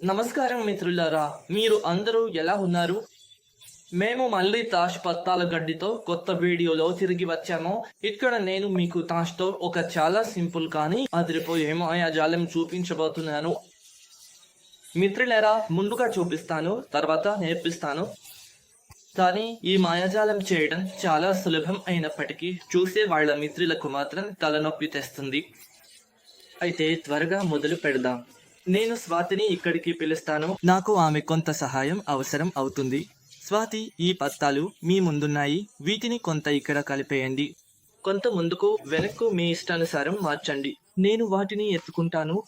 నమస్కారం మిత్రులారా మీరు అందరూ ఎలా ఉన్నారు? మేము మళ్ళీ తాష్ పత్తాల గడ్డితో కొత్త వీడియోలో తిరిగి వచ్చాము. ఇక్కడ నేను మీకు తాష్తో ఒక చాలా సింపుల్ కానీ అదిరిపోయే మాయాజాలం చూపించబోతున్నాను. మిత్రులారా ముందుగా చూపిస్తాను తర్వాత నేర్పిస్తాను. కానీ ఈ మాయాజాలం చేయడం చాలా సులభం అయినప్పటికీ చూసే వాళ్ళ మిత్రులకు మాత్రం తలనొప్పి తెస్తుంది. అయితే త్వరగా మొదలు పెడదాం. నేను స్వాతిని ఇక్కడికి పిలుస్తాను. నాకు ఆమె కొంత సహాయం అవసరం అవుతుంది. స్వాతి ఈ పత్తాలు మీ ముందున్నాయి. వీటిని కొంత ఇక్కడ కలిపేయండి. కొంత ముందుకు వెనక్కు మీ ఇష్టానుసారం మార్చండి. నేను వాటిని ఎత్తుకుంటాను.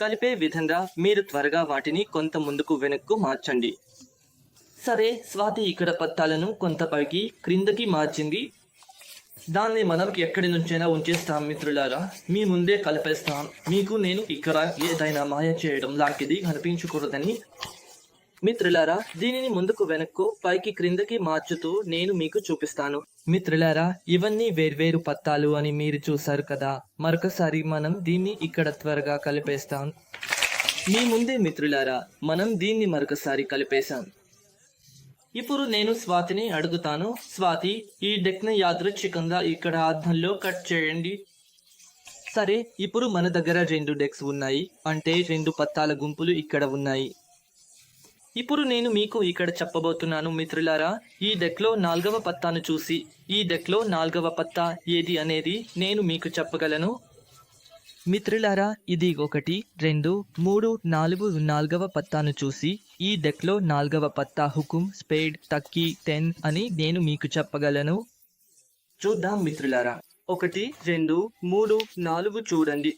కలిపే విధంగా మీరు త్వరగా వాటిని కొంత ముందుకు వెనక్కు మార్చండి. సరే స్వాతి ఇక్కడ పత్తాలను కొంత పైకి క్రిందకి మార్చింది. దాన్ని మనం ఎక్కడి నుంచైనా ఉంచేస్తాం మిత్రులారా. మీ ముందే కలిపేస్తాం. మీకు నేను ఇక్కడ ఏదైనా మాయ చేయడం లాంటిది కనిపించకూడదని. మిత్రులారా దీనిని ముందుకు వెనక్కు పైకి క్రిందకి మార్చుతూ నేను మీకు చూపిస్తాను. మిత్రులారా ఇవన్నీ వేర్వేరు పత్తాలు అని మీరు చూశారు కదా. మరొకసారి మనం దీన్ని ఇక్కడ త్వరగా కలిపేస్తాం. మీ ముందే మిత్రులారా మనం దీన్ని మరొకసారి కలిపేశాం. ఇప్పుడు నేను స్వాతిని అడుగుతాను. స్వాతి ఈ డెక్ని యాదృచ్ఛికంగా ఇక్కడ అర్థంలో కట్ చేయండి. సరే ఇప్పుడు మన దగ్గర రెండు డెక్స్ ఉన్నాయి. అంటే రెండు పత్తాల గుంపులు ఇక్కడ ఉన్నాయి. ఇప్పుడు నేను మీకు ఇక్కడ చెప్పబోతున్నాను మిత్రులారా ఈ డెక్లో నాలుగవ పత్తాను చూసి. ఈ డెక్లో నాలుగవ పత్తా ఏది అనేది నేను మీకు చెప్పగలను. మిత్రులారా ఇది ఒకటి రెండు మూడు నాలుగు నాలుగవ పత్తాను చూసి ఈ డెక్లో నాలుగవ పత్తా హుకుం స్పేడ్ తక్కి టెన్ అని నేను మీకు చెప్పగలను. చూద్దాం మిత్రులారా. ఒకటి రెండు మూడు నాలుగు చూడండి.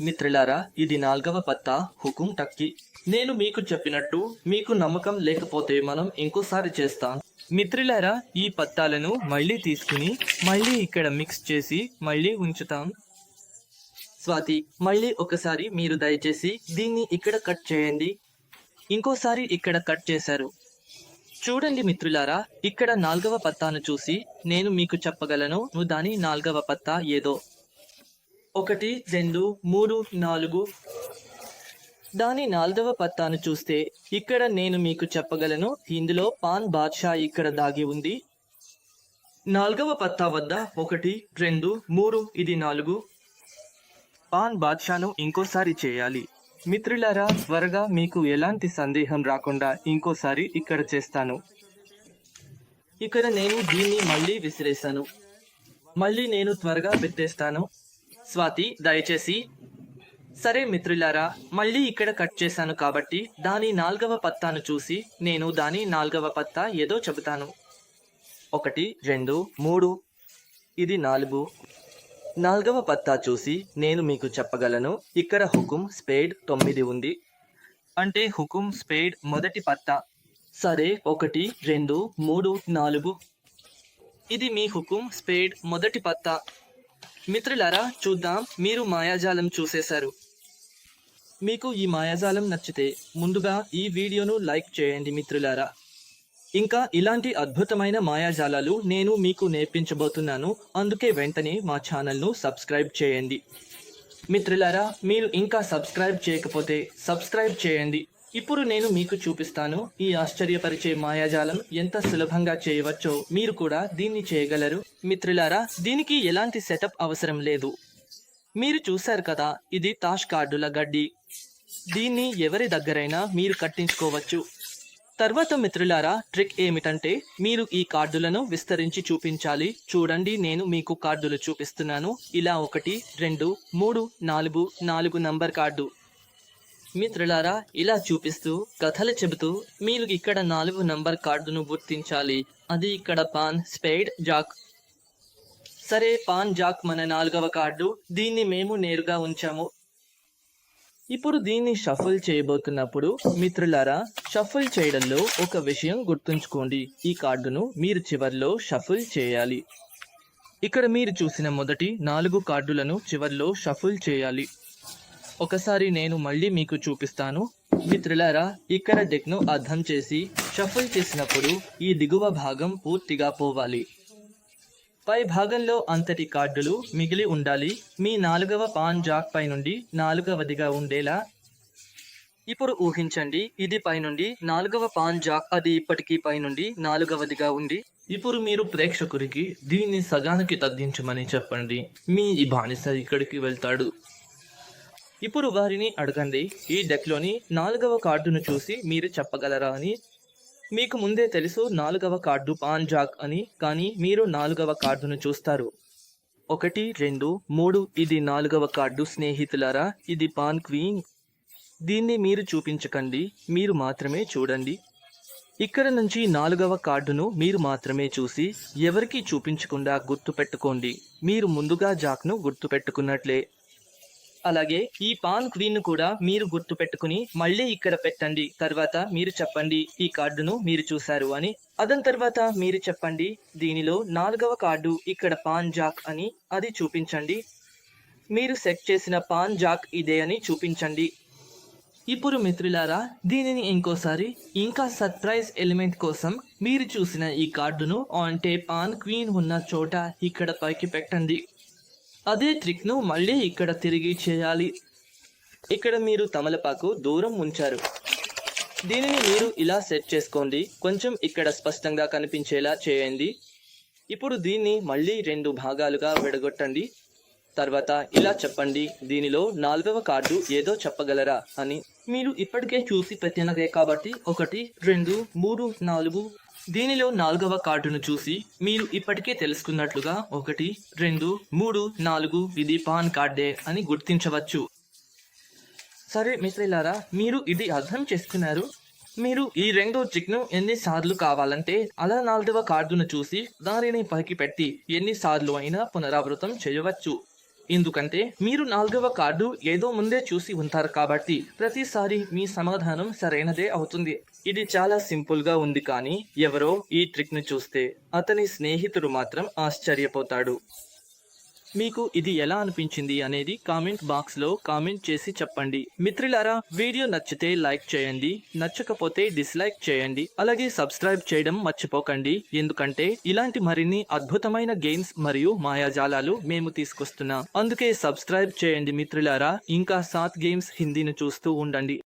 మిత్రులారా ఇది నాలుగవ పత్తా హుకుం టక్కీ నేను మీకు చెప్పినట్టు మీకు నమ్మకం లేకపోతే మనం ఇంకోసారి చేస్తాం. మిత్రులారా ఈ పత్తాలను మళ్ళీ తీసుకుని మళ్ళీ ఇక్కడ మిక్స్ చేసి మళ్ళీ ఉంచుతాం. స్వాతి మళ్ళీ ఒకసారి మీరు దయచేసి దీన్ని ఇక్కడ కట్ చేయండి. ఇంకోసారి ఇక్కడ కట్ చేశారు. చూడండి మిత్రులారా ఇక్కడ నాలుగవ పత్తాను చూసి నేను మీకు చెప్పగలను నువ్వు దాని నాలుగవ పత్తా ఏదో. ఒకటి రెండు మూడు నాలుగు. దాని నాలుగవ పత్తాను చూస్తే ఇక్కడ నేను మీకు చెప్పగలను ఇందులో పాన్ బాద్షా ఇక్కడ దాగి ఉంది. నాలుగవ పత్తా వద్ద ఒకటి రెండు మూడు ఇది నాలుగు. పాన్ బాద్షాను ఇంకోసారి చేయాలి. మిత్రులారా త్వరగా మీకు ఎలాంటి సందేహం రాకుండా ఇంకోసారి ఇక్కడ చేస్తాను. ఇక్కడ నేను దీన్ని మళ్ళీ విసిరేశాను. మళ్ళీ నేను త్వరగా పెట్టేస్తాను. స్వాతి దయచేసి. సరే మిత్రులారా మళ్ళీ ఇక్కడ కట్ చేశాను కాబట్టి దాని నాలుగవ పత్తాను చూసి నేను దాని నాలుగవ పత్తా ఏదో చెబుతాను. ఒకటి రెండు మూడు. ఇది నాలుగు. నాలుగవ పత్తా చూసి నేను మీకు చెప్పగలను. ఇక్కడ హుకుం స్పేడ్ తొమ్మిది ఉంది. అంటే హుకుం స్పేడ్ మొదటి పత్తా. సరే ఒకటి రెండు మూడు నాలుగు. ఇది మీ హుకుం స్పేడ్ మొదటి పత్తా. మిత్రులారా చూద్దాం. మీరు మాయాజాలం చూసేశారు. మీకు ఈ మాయాజాలం నచ్చితే ముందుగా ఈ వీడియోను లైక్ చేయండి మిత్రులారా. ఇంకా ఇలాంటి అద్భుతమైన మాయాజాలాలు నేను మీకు నేర్పించబోతున్నాను. అందుకే వెంటనే మా ఛానల్ను సబ్స్క్రైబ్ చేయండి. మిత్రులారా మీరు ఇంకా సబ్స్క్రైబ్ చేయకపోతే సబ్స్క్రైబ్ చేయండి. ఇప్పుడు నేను మీకు చూపిస్తాను ఈ ఆశ్చర్యపరిచే మాయాజాలం ఎంత సులభంగా చేయవచ్చో. మీరు కూడా దీన్ని చేయగలరు. మిత్రులారా దీనికి ఎలాంటి సెటప్ అవసరం లేదు. మీరు చూశారు కదా ఇది తాష్ కార్డుల గడ్డి. దీన్ని ఎవరి దగ్గరైనా మీరు కట్టించుకోవచ్చు. తర్వాత మిత్రులారా ట్రిక్ ఏమిటంటే మీరు ఈ కార్డులను విస్తరించి చూపించాలి. చూడండి నేను మీకు కార్డులు చూపిస్తున్నాను. ఇలా ఒకటి రెండు మూడు నాలుగు నాలుగు నంబర్ కార్డు. మిత్రులారా ఇలా చూపిస్తూ కథలు చెబుతూ మీరు ఇక్కడ నాలుగు నంబర్ కార్డును గుర్తించాలి. అది ఇక్కడ పాన్ స్పేడ్ జాక్. సరే పాన్ జాక్ మన నాలుగవ కార్డు. దీన్ని మేము నేరుగా ఉంచాము. ఇప్పుడు దీన్ని షఫుల్ చేయబోతున్నప్పుడు మిత్రులారా షఫుల్ చేయడంలో ఒక విషయం గుర్తుంచుకోండి. ఈ కార్డును మీరు చివర్లో షఫుల్ చేయాలి. ఇక్కడ మీరు చూసిన మొదటి నాలుగు కార్డులను చివర్లో షఫుల్ చేయాలి. ఒకసారి నేను మళ్ళీ మీకు చూపిస్తాను. మిత్రులారా ఇక్కడ డెక్ను అర్థం చేసి షఫుల్ చేసినప్పుడు ఈ దిగువ భాగం పూర్తిగా పోవాలి. పై భాగంలో అంతటి కార్డులు మిగిలి ఉండాలి. మీ నాలుగవ పాన్ జాక్ పై నుండి నాలుగవదిగా ఉండేలా. ఇప్పుడు ఊహించండి ఇది పైనుండి నాలుగవ పాన్ జాక్ అది ఇప్పటికీ పైనుండి నాలుగవదిగా ఉంది. ఇప్పుడు మీరు ప్రేక్షకుడికి దీన్ని సగానికి తగ్గించమని చెప్పండి. మీ ఈ బానిస ఇక్కడికి వెళ్తాడు. ఇప్పుడు వారిని అడగండి ఈ డెక్లోని నాలుగవ కార్డును చూసి మీరు చెప్పగలరా అని మీకు ముందే తెలుసు నాలుగవ కార్డు పాన్ జాక్ అని కానీ మీరు నాలుగవ కార్డును చూస్తారు. ఒకటి రెండు మూడు ఇది నాలుగవ కార్డు స్నేహితులారా ఇది పాన్ క్వీన్. దీన్ని మీరు చూపించకండి మీరు మాత్రమే చూడండి. ఇక్కడ నుంచి నాలుగవ కార్డును మీరు మాత్రమే చూసి ఎవరికీ చూపించకుండా గుర్తుపెట్టుకోండి. మీరు ముందుగా జాక్ను గుర్తుపెట్టుకున్నట్లే. అలాగే ఈ పాన్ క్వీన్ కూడా మీరు గుర్తుపెట్టుకుని మళ్ళీ ఇక్కడ పెట్టండి. తర్వాత మీరు చెప్పండి ఈ కార్డును మీరు చూశారు అని. అదన్ తర్వాత మీరు చెప్పండి దీనిలో నాలుగవ కార్డు ఇక్కడ పాన్ జాక్ అని అది చూపించండి. మీరు సెట్ చేసిన పాన్ జాక్ ఇదే అని చూపించండి. ఇప్పుడు మిత్రులారా దీనిని ఇంకోసారి ఇంకా సర్ప్రైజ్ ఎలిమెంట్ కోసం మీరు చూసిన ఈ కార్డును అంటే పాన్ క్వీన్ ఉన్న చోట ఇక్కడ పైకి పెట్టండి. అదే ట్రిక్ను మళ్ళీ ఇక్కడ తిరిగి చేయాలి. ఇక్కడ మీరు తమలపాకు దూరం ఉంచారు. దీనిని మీరు ఇలా సెట్ చేసుకోండి. కొంచెం ఇక్కడ స్పష్టంగా కనిపించేలా చేయండి. ఇప్పుడు దీన్ని మళ్ళీ రెండు భాగాలుగా విడగొట్టండి. తర్వాత ఇలా చెప్పండి దీనిలో నాలుగవ కార్డు ఏదో చెప్పగలరా? అని. మీరు ఇప్పటికే చూసి పెట్టినదే కాబట్టి ఒకటి రెండు మూడు నాలుగు దీనిలో నాలుగవ కార్డును చూసి మీరు ఇప్పటికే తెలుసుకున్నట్లుగా ఒకటి రెండు మూడు నాలుగు ఇది పాన్ కార్డే అని గుర్తించవచ్చు. సరే మిత్రులారా మీరు ఇది అర్థం చేసుకున్నారు? మీరు ఈ రెండో చిక్ను ఎన్నిసార్లు కావాలంటే అలా నాలుగవ కార్డును చూసి దానిని పైకి పెట్టి ఎన్నిసార్లు అయినా పునరావృతం చేయవచ్చు. ఎందుకంటే మీరు నాలుగవ కార్డు ఏదో ముందే చూసి ఉంటారు కాబట్టి ప్రతిసారి మీ సమాధానం సరైనదే అవుతుంది. ఇది చాలా సింపుల్గా ఉంది కానీ ఎవరో ఈ ట్రిక్ను చూస్తే అతని స్నేహితుడు మాత్రం ఆశ్చర్యపోతాడు. మీకు ఇది ఎలా అనిపించింది అనేది కామెంట్ బాక్స్లో కామెంట్ చేసి చెప్పండి. మిత్రులారా వీడియో నచ్చితే లైక్ చేయండి నచ్చకపోతే డిస్లైక్ చేయండి అలాగే సబ్స్క్రైబ్ చేయడం మర్చిపోకండి. ఎందుకంటే ఇలాంటి మరిన్ని అద్భుతమైన గేమ్స్ మరియు మాయాజాలాలు మేము తీసుకొస్తున్నాం. అందుకే సబ్స్క్రైబ్ చేయండి మిత్రులారా. ఇంకా సాత్ గేమ్స్ హిందీని చూస్తూ ఉండండి.